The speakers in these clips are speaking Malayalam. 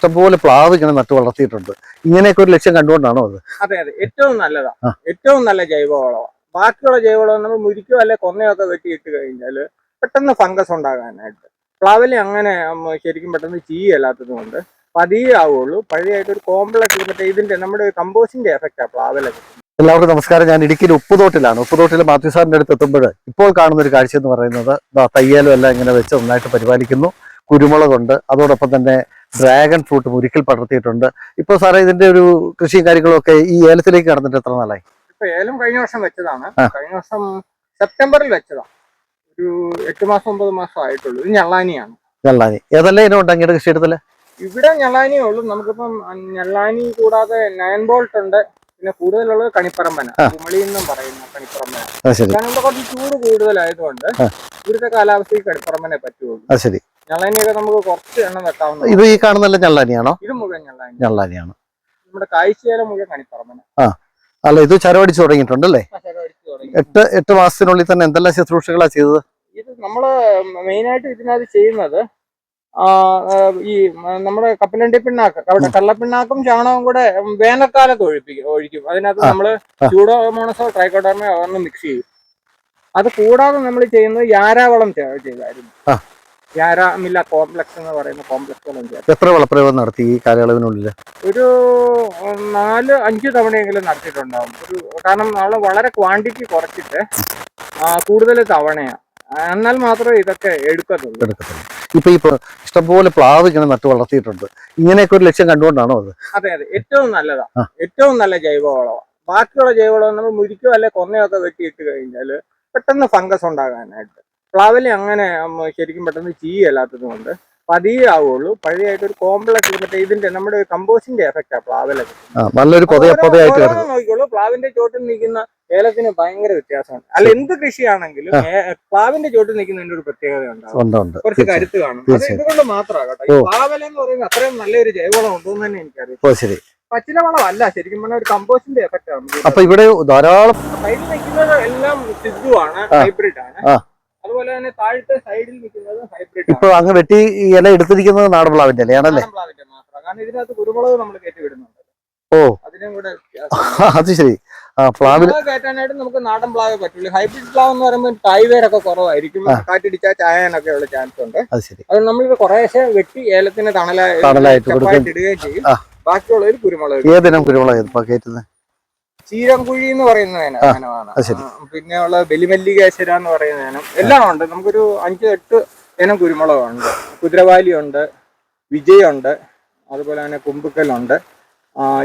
ഇഷ്ടംപോലെ പ്ലാവ് ഇങ്ങനെ നട്ട് വളർത്തിയിട്ടുണ്ട്. ഇങ്ങനെയൊക്കെ ഒരു ലക്ഷ്യം കണ്ടുകൊണ്ടാണോ അത്? അതെ അതെ. ഏറ്റവും നല്ലതാ. ഏറ്റവും നല്ല ജൈവവളമാണ് ബാക്കിയുള്ള ജൈവവളം നമ്മൾ മുരിക്കോ അല്ലെ കൊന്നയോ ഒക്കെ വെട്ടിയിട്ട് കഴിഞ്ഞാൽ പെട്ടെന്ന് ഫംഗസ് ഉണ്ടാകാനായിട്ട്. പ്ലാവിലെ അങ്ങനെ ശരിക്കും പെട്ടെന്ന് ചീയല്ലാത്തത് കൊണ്ട് പതിയേ ആവുള്ളൂ. പഴയതായിട്ട് ഒരു കോംപ്ലക്സ് മറ്റേ ഇതിന്റെ നമ്മുടെ കമ്പോസ്റ്റിന്റെ എഫക്റ്റാ പ്ലാവിലൊക്കെ. എല്ലാവർക്കും നമസ്കാരം. ഞാൻ ഇടുക്കിയിൽ ഉപ്പുതോട്ടിലാണ്. ഉപ്പുതോട്ടിൽ മാത്യു സാറിന്റെ അടുത്ത് എത്തുമ്പോൾ ഇപ്പോൾ കാണുന്ന ഒരു കാഴ്ച എന്ന് പറയുന്നത് തയ്യാലും എല്ലാം ഇങ്ങനെ വെച്ച് നന്നായിട്ട് പരിപാലിക്കുന്നു. കുരുമുളകുണ്ട്. അതോടൊപ്പം തന്നെ ഡ്രാഗൺ ഫ്രൂട്ടും ഒരിക്കൽ പടർത്തിയിട്ടുണ്ട്. ഇപ്പോൾ സാറേ ഇതിന്റെ ഒരു കൃഷിയും കാര്യങ്ങളൊക്കെ ഈ ഏലത്തിലേക്ക് കടന്നിട്ട് എത്ര നാളായി? ഇപ്പൊ ഏലം കഴിഞ്ഞ വർഷം വെച്ചതാണ്. കഴിഞ്ഞ വർഷം സെപ്റ്റംബറിൽ വെച്ചതാണ്. ഒരു എട്ട് മാസം ഒമ്പത് മാസം ആയിട്ടുള്ളൂ. ഇത് ഞള്ളാനിയാണ്. ഞള്ളാനി. ഏതെല്ലാം ഇനം ഉണ്ടെങ്കിൽ കൃഷിയിടത്തിൽ ഇവിടെ ഞള്ളാനിയേ ഉള്ളൂ. നമുക്കിപ്പം ഞള്ളാനി കൂടാതെ നയൻ ബോൾട്ട് ഉണ്ട്. പിന്നെ കൂടുതലുള്ളത് കണിപ്പറമ്പന. കുമളി എന്നും പറയുന്ന കണിപ്പറമ്പന. കാരണം ഇവിടെ കുറച്ച് ചൂട് കൂടുതലായതുകൊണ്ട്. ഇവിടുത്തെ കാലാവസ്ഥയ്ക്ക് കണിപ്പറമ്പനെ പറ്റുള്ളൂ. ഞള്ളാനിയൊക്കെ നമുക്ക് കുറച്ച് എണ്ണം വെക്കാവുന്ന ഇത് ഈ കാണുന്നല്ല ഞള്ളാനിയാണോ? ഇത് മുഴുവൻ ഞള്ളാനി. ഞള്ളാനിയാണ്. നമ്മുടെ കാഴ്ചയിലെ മുഴുവൻ കണിപ്പറമ്പന അല്ല ഇത് ചരവടിച്ചു തുടങ്ങിയിട്ടുണ്ടല്ലേ? അടിച്ചു തുടങ്ങി. എട്ട് എട്ട് മാസത്തിനുള്ളിൽ തന്നെ എന്തെല്ലാം ശുശ്രൂഷകളാ ചെയ്തത്? ഇത് നമ്മൾ മെയിനായിട്ട് ഇതിനകത്ത് ചെയ്യുന്നത് ആ, ആ, ഈ നമ്മുടെ കപ്പലണ്ടി പിണ്ണാക്ക് അവിടെ കള്ളപ്പിണ്ണാക്കും ചാണകവും കൂടെ വേനൽക്കാലത്ത് ഒഴിപ്പിക്കും ഒഴിക്കും. അതിനകത്ത് ആ, നമ്മൾ ആ. ചൂഡോമോണസോ ട്രൈക്കോഡർമോ ഒന്ന് മിക്സ് ചെയ്യും. അത് കൂടാതെ നമ്മൾ ചെയ്യുന്നത് യാരാവളം ചെയ്തായിരുന്നു. ആ. യാരാമില്ല കോംപ്ലക്സ് എന്ന് പറയുന്ന കോംപ്ലക്സ് എത്ര വളപ്രയോഗം നടത്തി ഈ കാലയളവിനുള്ളിൽ? ഒരു നാല് അഞ്ച് തവണയെങ്കിലും നടത്തിയിട്ടുണ്ടാവും. ഒരു കാരണം നമ്മൾ വളരെ ക്വാണ്ടിറ്റി കുറച്ചിട്ട് കൂടുതൽ തവണയാണ് എന്നാൽ മാത്രമേ ഇതൊക്കെ എടുക്കത്തുള്ളൂ. എടുക്കത്തുള്ളൂ. ഇപ്പൊ ഇപ്പൊ പ്ല- ഇഷ്ടംപോലെ പ്ലാവ് ഇങ്ങനെ നട്ട് വളർത്തിയിട്ടുണ്ട്. ഇങ്ങനെയൊക്കെ ഒരു ലക്ഷ്യം കണ്ടുകൊണ്ടാണോ അത്? അതെ അതെ. ഏറ്റവും നല്ലതാ. ഏറ്റവും നല്ല ജൈവവളമാണ് ബാക്കിയുള്ള ജൈവവളം നമ്മൾ മുരിക്കോ അല്ലെ കൊന്നയൊക്കെ വെട്ടിയിട്ട് കഴിഞ്ഞാൽ പെട്ടെന്ന് ഫംഗസ് ഉണ്ടാകാനായിട്ട്. പ്ലാവിലെ അങ്ങനെ ശരിക്കും പെട്ടെന്ന് ചീയല്ലാത്തത് കൊണ്ട് പതിയെ ആവുള്ളൂ. പഴയതായിട്ട് ഒരു കോംപ്ലക്സ് മറ്റേ ഇതിന്റെ നമ്മുടെ കമ്പോസിന്റെ എഫക്റ്റാ പ്ലാവിലൊക്കെ ആ, നല്ലൊരു നോക്കിക്കോളൂ. പ്ലാവിന്റെ ചോട്ടിൽ നിൽക്കുന്ന ഏലത്തിന് ഭയങ്കര വ്യത്യാസമാണ്. അല്ല എന്ത് കൃഷിയാണെങ്കിലും പ്ലാവിന്റെ ചോട്ടിൽ നിൽക്കുന്നതിന്റെ ഒരു പ്രത്യേകത ഉണ്ടാവും. ഉണ്ട് ഉണ്ട്. കുറച്ച്. കരുത്ത് കാണും. അത്. ഇതുകൊണ്ട് മാത്രമാണ് കേട്ടോ. ഈ പ്ലാവല എന്ന് പറയുന്നത് അത്രയും നല്ലൊരു ജൈവവളം ഉണ്ടെന്ന് തന്നെ എനിക്കറിയാം പച്ചില വളമല്ല ശരിക്കും പറഞ്ഞാൽ ഒരു കമ്പോസിന്റെ എഫക്റ്റ് ആണ്. അപ്പൊ ഇവിടെ ധാരാളം സൈഡിൽ നിൽക്കുന്നത് എല്ലാം സിദ്ധുവാണ്. ഹൈബ്രിഡ് ആണ്. അതുപോലെ തന്നെ താഴത്തെ സൈഡിൽ നിൽക്കുന്നത് ഹൈബ്രിഡ് ഇപ്പൊ അങ്ങ് വെട്ടി ഇല എടുത്തിരിക്കുന്നത് നാടൻ പ്ലാവിന്റെ അല്ലേ പ്ലാവിന്റെ മാത്രം കാരണം ഇതിനകത്ത് കുരുമുളക് നമ്മൾ കയറ്റി വിടുന്നുണ്ട് ഓ. അതിനും കൂടെ. അത് ശരി. ആ പ്ലാവിൽ കയറ്റാനായിട്ട് നമുക്ക് നാടൻ പ്ലാവേ പറ്റുള്ളൂ. ഹൈബ്രിഡ് പ്ലാവ് എന്ന് പറയുമ്പോൾ ടൈവേരൊക്കെ കുറവായിരിക്കും. കാറ്റടിച്ചാൽ ചായാനൊക്കെ ഉള്ള ചാൻസ് ഉണ്ട്. അത് ശരി. അത് നമ്മളിത് കുറേശ്ശെ വെട്ടി ഏലത്തിന് തണലായി തണലായിട്ട് ഇടുകയും ചെയ്യും. ബാക്കിയുള്ളവർ കുരുമുളക് ഏതിനും കുരുമുളക് കയറ്റുന്നത് ചീരംകുഴി എന്ന് പറയുന്ന ഇനം- ഇനമാണ്. പിന്നെ ഉള്ള ബലിമല്ലികേശ്വര എന്ന് പറയുന്ന ഇനം. എല്ലാം ഉണ്ട്. നമുക്കൊരു അഞ്ച് എട്ട് ഇനം കുരുമുളകുണ്ട് കുതിരവാലി ഉണ്ട്. വിജയുണ്ട് അതുപോലെ തന്നെ കുമ്പുക്കലുണ്ട്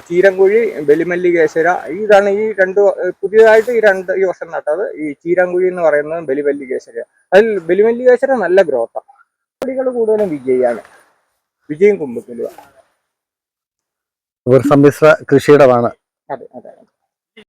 ചീരംകുഴി ബലിമല്ലികേശ്വര ഇതാണ് ഈ രണ്ട് പുതിയതായിട്ട് ഈ രണ്ട് ഈ വർഷം നട്ടത് ഈ ചീരംകുഴി എന്ന് പറയുന്നത് ബലിമല്ലികേശ്വര അതിൽ ബലിമല്ലികേശ്വര നല്ല ഗ്രോത്താണ് ചെടികൾ കൂടുതലും വിജയാണ്. വിജയും കുമ്പുക്കലുമാണ്. ഒരു സമ്മിശ്ര കൃഷിയിടമാണ് അതെ അതെ.